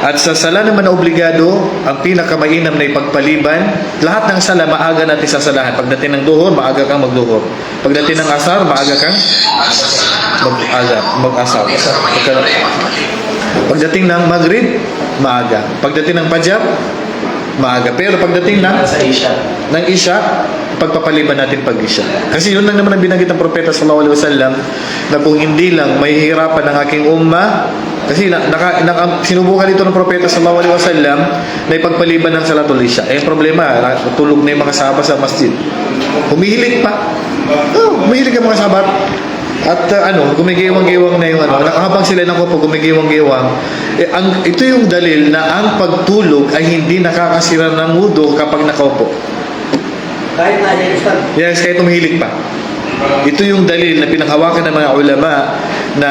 At sa sala naman na obligado, ang pinakamainam na ipagpaliban, lahat ng sala maaga natin sasalahan. Pagdating ng duhor, maaga kang magduhor. Pagdating ng asar, maaga kang mag-aga, mag-asar. Pagdating ng maghrib, maaga. Pagdating ng pajab, maaga. Pero pagdating ng ng isya, pagpapaliban natin pag isya. Kasi yun lang naman ang binanggit ng propeta sallallahu alaihi wasallam na kung hindi lang may hirapan ng aking umma kasi na, naka, naka, sinubukan dito ng propeta sallallahu alaihi wasallam na ipagpaliban ng salatul isya. Eh problema, tulog na yung mga sahaba sa masjid. Humihilig pa. Oh, humihilig ang mga sahabat. At uh, ano, gumigiwang-giwang na yung ano, habang sila nakupo, gumigiwang-giwang. Eh, ang, ito yung dalil na ang pagtulog ay hindi nakakasira ng mudo kapag nakaupo. Kahit na. Yes, kahit umihilig pa. Ito yung dalil na pinanghawakan ng mga ulama na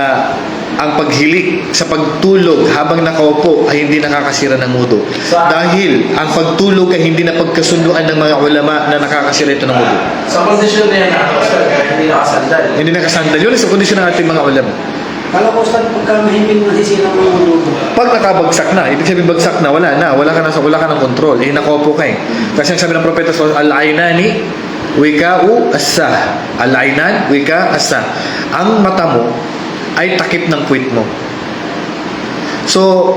ang paghilik sa pagtulog habang nakaupo ay hindi nakakasira ng mudo. Sa- Dahil ang pagtulog ay hindi na pagkasunduan ng mga ulama na nakakasira ito ng mudo. Sa kondisyon na yan, ano, hindi nakasandal. Hindi nakasandal. Yun sa kondisyon ng ating mga ulama. Kala ko, Ustad, pagka mahimbing nasisira mo ng mundo. Pag nakabagsak na, ibig sabihin bagsak na, wala na, wala ka na, wala ka ng control, eh nakaupo ka eh. Kasi ang sabi ng propeta, so, al-ainani, wika'u asa. Al-ainan, wika asa. Ang mata mo ay takip ng kwit mo. So,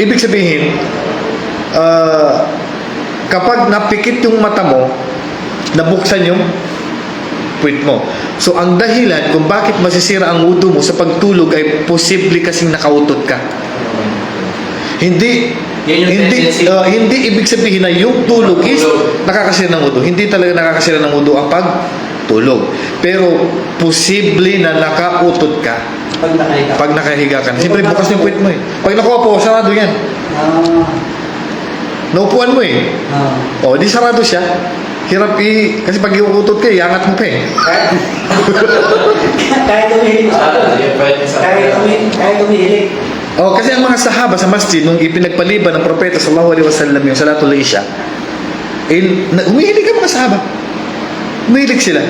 ibig sabihin, ah, kapag napikit yung mata mo, nabuksan yung puwit mo. So, ang dahilan kung bakit masisira ang wudu mo sa pagtulog ay posible kasing nakautot ka. Hindi hindi uh, hindi ibig sabihin na yung tulog is nakakasira ng wudu. Hindi talaga nakakasira ng wudu ang pagtulog. Pero posible na nakautot ka Pag nakahiga. pag nakahiga ka. Siyempre bukas yung puwit mo eh. Pag nakaupo, sarado yan. Ah, Naupuan mo eh. ah. O, di sarado siya. Hirap i... Kasi pag iuutot ka, iangat mo pa eh. Kahit, kahit umihilig, Ustad. Ah, yun, pwede sa- Kahit umihilig. Kahit umihilig. Oh, kasi ang mga sahaba sa masjid nung ipinagpaliban ng propeta sallallahu alaihi wasallam yung salatul isya, eh, umihilig ang mga sahaba. Umihilig sila.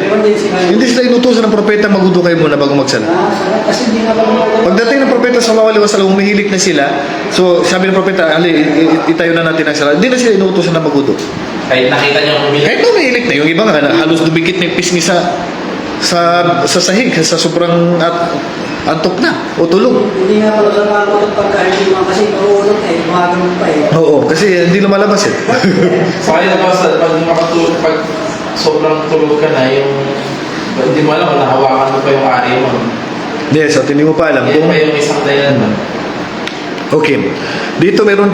Hindi sila inutusan ng propeta magudo kayo muna bago magsala. Mga Pagdating ng propeta sallallahu alaihi wasallam, umihilig na sila. So, sabi ng propeta, ali, itayo na natin ang sala. Hindi na sila inutusan na magudo. Kahit nakita niyo pumili. Kahit na umihilig na, yung iba nga, na halos dumikit na yung pisngi sa sa sa sahig sa sobrang at antok na o tulog. Hindi nga pala sa pagod at pagka hindi mo kasi pauulot eh, gumagano'n pa eh. Oo, kasi hindi lumalabas eh. Kaya naman sa pag makatulog, pag sobrang tulog ka na, yung hindi mo alam kung nahawakan mo pa yung ari mo. Yes, at hindi mo pa alam Yan kung pa yung isang dahilan nun. Okay. Dito meron